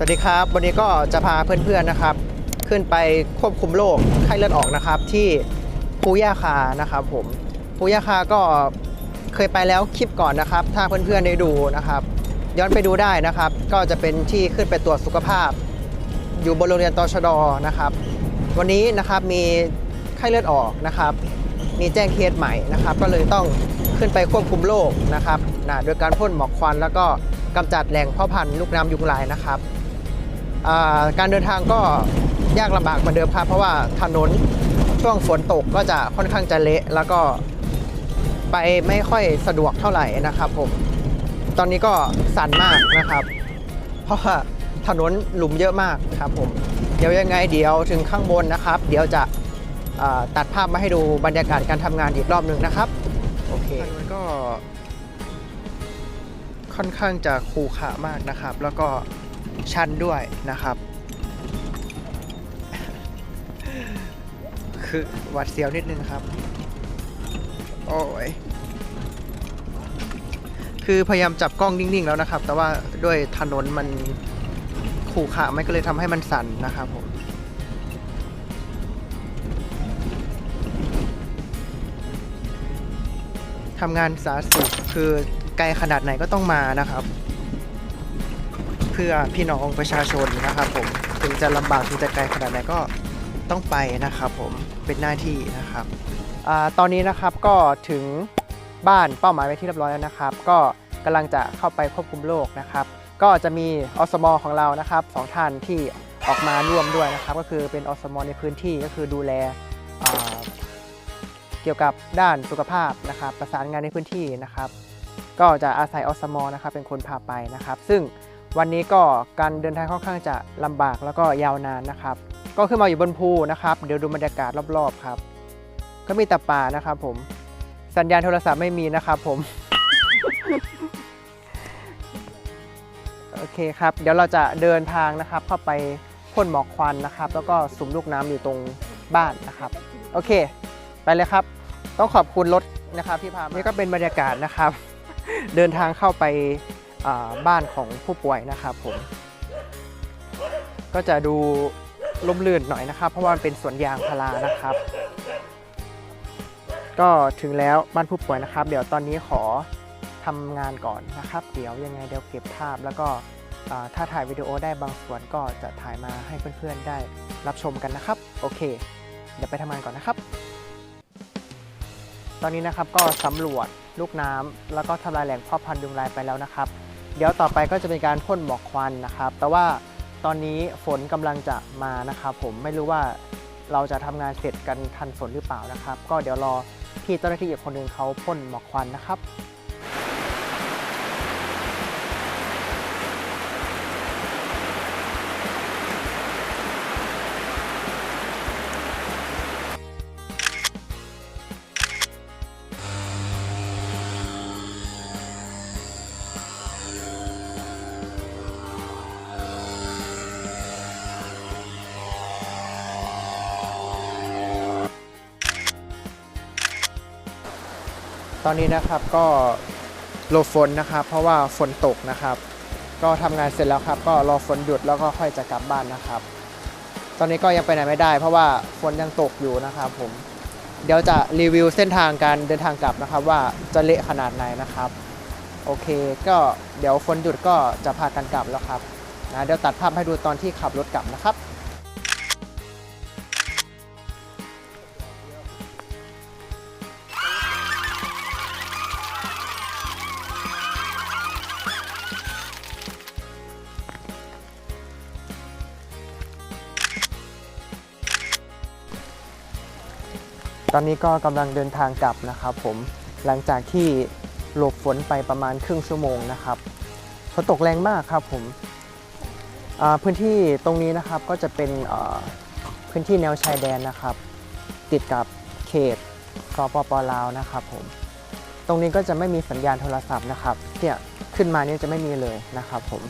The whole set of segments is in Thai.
สวัสดีครับ วันนี้ก็จะพาเพื่อนๆนะครับ ขึ้นไปควบคุมโรคไข้เลือดออกนะครับ ที่ภูย่าคานะครับ ผมภูย่าคาก็เคยไปแล้วคลิปก่อนนะครับ ถ้าเพื่อนๆได้ดูนะครับ ย้อนไปดูได้นะครับ ก็จะเป็นที่ขึ้นไปตรวจสุขภาพ อยู่บนโรงเรียนตชดนะครับ วันนี้นะครับมีไข้เลือดออกนะครับ มีแจ้งเคสใหม่นะครับ ก็เลยต้องขึ้นไปควบคุมโรคนะครับนะโดยการพ่นหมอกควันแล้วก็กำจัดแหล่งพาะพันธุ์ลูกน้ำยุงลายนะครับ การเดินทางก็ยากลำบากเหมือนเดิมครับ เพราะว่าถนนช่วงฝนตกก็จะค่อนข้างจะเละแล้วก็ไปไม่ค่อยสะดวกเท่าไหร่นะครับผมตอนนี้ก็สั่นมากนะครับ เพราะว่าถนนหลุมเยอะมากครับผมเดี๋ยวยังไงเดี๋ยวถึงข้างบนนะครับ เดี๋ยวจะตัดภาพมาให้ดูบรรยากาศการทำงานอีกรอบหนึ่งนะครับโอเคมันก็ ค่อนข้างจะคูขามากนะครับ แล้วก็ ชันด้วยนะครับ คือหวัดเสียวนิดนึงครับ โอ้ย คือพยายามจับกล้องนิ่ง ๆ แล้วนะครับ แต่ว่าด้วยถนนมันขู่ขะมันก็เลยทำให้มันสั่นนะครับผมทำงานสาธารณสุขคือไกลขนาดไหนก็ต้องมานะครับ พื่อพี่น้องประชาชนนะครับผมถึงจะลำบากถึงจะไกลขนาดไหนก็ต้องไปนะครับผมเป็นหน้าที่นะครับอตอนนี้นะครับก็ถึงบ้านเป้าหมายไว้ที่เรียบร้อยแล้วนะครับ ก็กำลังจะเข้าไปควบคุมโรคนะครับ ก็จะมีอสมอของเรานะครับสองท่านที่ออกมาร่วมด้วยนะครับ ก็คือเป็นอสมอในพื้นที่ก็คือดูแลเกี่ยวกับด้านสุขภาพนะครับ ประสานงานในพื้นที่นะครับ ก็จะอาศัยอสมนะครับเป็นคนพาไปนะครับ ซึ่ง วันนี้ก็การเดินทางค่อนข้างจะลำบากแล้วก็ยาวนานนะครับ ก็ขึ้นมาอยู่บนภูนะครับ เดี๋ยวดูบรรยากาศรอบๆครับ ก็มีแต่ป่านะครับผม สัญญาณโทรศัพท์ไม่มีนะครับผม โอเคครับ เดี๋ยวเราจะเดินทางนะครับ เข้าไปพ่นหมอกควันนะครับ แล้วก็สุมลูกน้ำอยู่ตรงบ้านนะครับ โอเค ไปเลยครับ ต้องขอบคุณรถนะครับที่พามานี่ก็เป็นบรรยากาศนะครับ เดินทางเข้าไปอ่า บ้านของผู้ป่วยนะครับผม ก็จะดูล่มลื่นหน่อยนะครับ เพราะว่ามันเป็นสวนยางพารานะครับ ก็ถึงแล้วบ้านผู้ป่วยนะครับ เดี๋ยวตอนนี้ขอทำงานก่อนนะครับ เดี๋ยวยังไงเดี๋ยวเก็บภาพแล้วก็ถ้าถ่ายวิดีโอได้บางส่วนก็จะถ่ายมาให้เพื่อนๆได้รับชมกันนะครับ โอเค เดี๋ยวไปทำงานก่อนนะครับ ตอนนี้นะครับก็สำรวจลูกน้ำแล้วก็ทำลายแหล่งพาะพันธุ์ยุงลายไปแล้วนะครับ เดี๋ยวต่อไปก็จะเป็นการพ่นหมอกควันนะครับ แต่ว่าตอนนี้ฝนกำลังจะมานะครับ ผมไม่รู้ว่าเราจะทำงานเสร็จกันทันฝนหรือเปล่านะครับ ก็เดี๋ยวรอพี่เจ้าหน้าที่อีกคนหนึ่งเขาพ่นหมอกควันนะครับ อนนี้นะครับก็หลบฝนนะครับ เพราะว่าฝนตกนะครับ ก็ทำงานเสร็จแล้วครับ ก็รอฝนหยุดแล้วก็ค่อยจะกลับบ้านนะครับ ตอนนี้ก็ยังไปไหนไม่ได้ เพราะว่าฝนยังตกอยู่นะครับผมเดี๋ยวจะรีวิวเส้นทางการเดินทางกลับนะครับ ว่าจะเละขนาดไหนนะครับโอเค ก็เดี๋ยวฝนหยุดก็จะพากันกลับแล้วครับนะเดี๋ยวตัดภาพให้ดูตอนที่ขับรถกลับนะครับ อนนี้ก็กำลังเดินทางกลับนะครับผมหลังจากที่หลบฝนไปประมาณครึ่งชั่วโมงนะครับฝนตกแรงมากครับผมพื้นที่ตรงนี้นะครับก็จะเป็นพื้นที่แนวชายแดนนะครับ ติดกับเขตสปปลาวนะครับผมตรงนี้ก็จะไม่มีสัญญาณโทรศัพท์นะครับเนี่ยขึ้นมาเนี่ยจะไม่มีเลยนะครับผม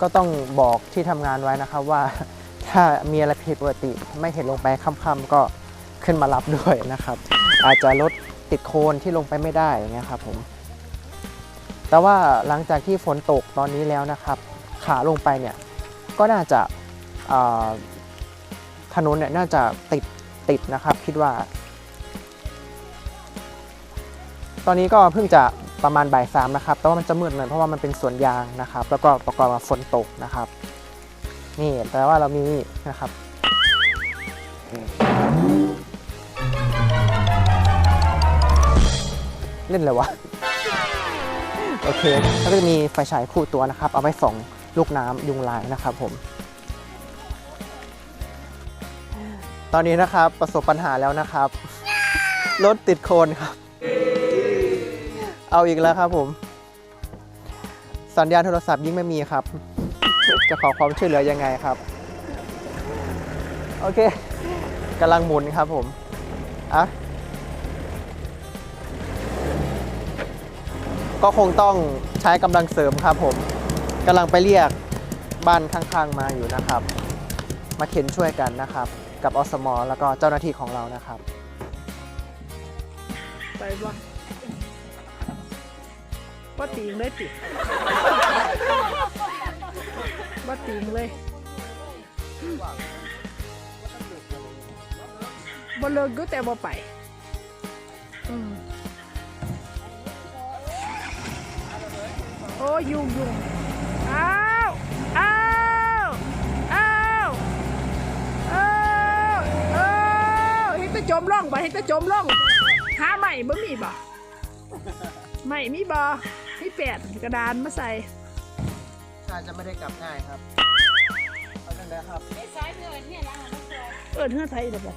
ก็ต้องบอกที่ทำงานไว้นะครับว่า ถ้ามีอะไรผิดปกติ ไม่เห็นลงไปค่ำๆก็ขึ้นมารับด้วยนะครับ อาจจะลดติดโคลนที่ลงไปไม่ได้อย่างเงี้ยครับผม แต่ว่าหลังจากที่ฝนตกตอนนี้แล้วนะครับ ขาลงไปเนี่ยก็น่าจะถนนเนี่ยน่าจะติดติดนะครับ คิดว่า ตอนนี้ก็เพิ่งจะประมาณบ่ายสามนะครับ แต่ว่ามันจะมืดหน่อยเพราะว่ามันเป็นสวนยางนะครับ แล้วก็ประกอบกับฝนตกนะครับ นี่แต่ว่าเรามีนะครับ เล่นเลยวะ โอเคแล้วก็จะมีไฟฉายคู่ตัวนะครับ เอาไว้ส่องลูกน้ำยุงลายนะครับผม ตอนนี้นะครับประสบปัญหาแล้วนะครับ รถติดโคลนครับ เอาอีกแล้วครับผม สัญญาณโทรศัพท์ยิ่งไม่มีครับ จะขอความช่วยเหลือยังไงครับ โอเคกำลังหมุนครับผมอะก็คงต้องใช้กำลังเสริมครับผมกำลังไปเรียกบ้านข้างๆมาอยู่นะครับ มาเข็นช่วยกันนะครับ กับอสมอแล้วก็เจ้าหน้าที่ของเรานะครับ ไปบ่บ่ติงเลย ติบ่ติงเลยบ่เลิกอยู่แต่บ่ไปโอ้ยุงยุงอ้าวอ้าวอ้าวอ้าวอ้าวเฮ็ดแตะจมร่องบ่เฮ็ดแตะจมร่องหาใหม่บ่มีบ่ใหม่มีบ่มีแปดกระดานมาใส่ อาจะไม่ได้กลับง่ายครับเอาจังไดครับเอิ้านเฮือไทยเด้อบ่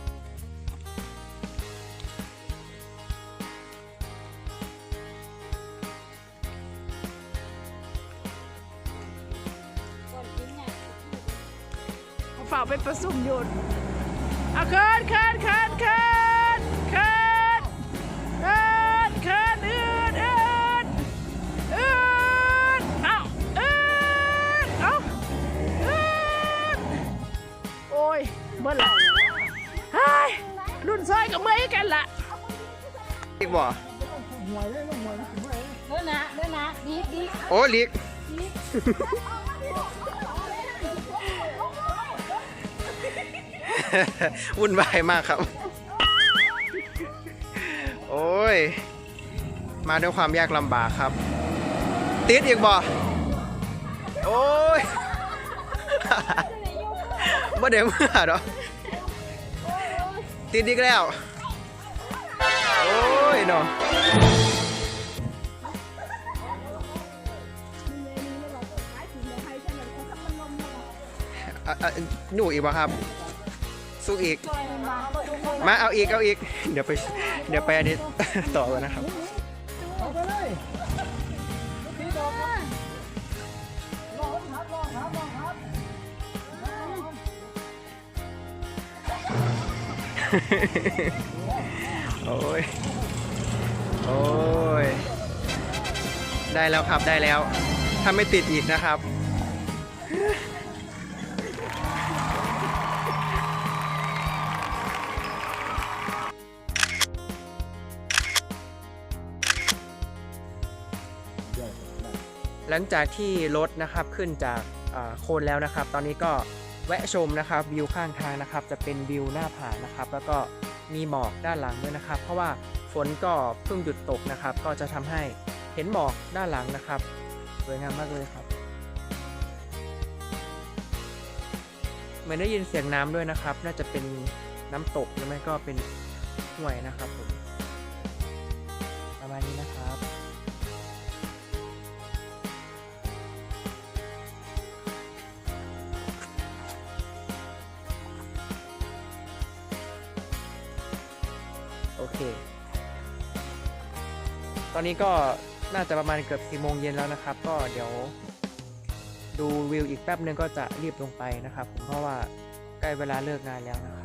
เอาฝ่ากไปประสุมโยนเอาเคินเคินเคินเคินเคิน อ้ยเบิ่นละเฮ้ยรุ่นซอยกับเมื่อยกันละอีกบ่เด้อนะเด้อนะดีดีโอ้ลิกวุ่นวายมากครับ โอ้ย มาด้วยความยากลำบากครับ ติดอีกบ่ โอ้ย บ่เดี๋ยวมื่อดอกติดอีกแล้ว โอ้ยเนาะอะอะหนูอีกป่ะครับสู้อีก มาเอาอีกเอาอีก เดี๋ยวไป เดี๋ยวไปอันนี้ต่อกันนะครับ โอ้ย โอ้ย ได้แล้วครับได้แล้ว ถ้าไม่ติดอีกนะครับ หลังจากที่รถนะครับขึ้นจากโคนแล้วนะครับ ตอนนี้ก็ แวะชมนะครับวิวข้างทางนะครับ จะเป็นวิวหน้าผานะครับ แล้วก็มีหมอกด้านหลังด้วยนะครับ เพราะว่าฝนก็เพิ่งหยุดตกนะครับ ก็จะทำให้เห็นหมอกด้านหลังนะครับสวยงามมากเลยครับเหมือนได้ยินเสียงน้ำด้วยนะครับ น่าจะเป็นน้ำตกหรือไม่ก็เป็นห้วยนะครับผม เค ตอนนี้ก็น่าจะประมาณเกือบสี่โมงเย็นแล้วนะครับ ก็เดี๋ยว ดูวิวอีกแป๊บนึงก็จะรีบลงไปนะครับ ผมเพราะว่าใกล้เวลาเลิกงานแล้วนะครับ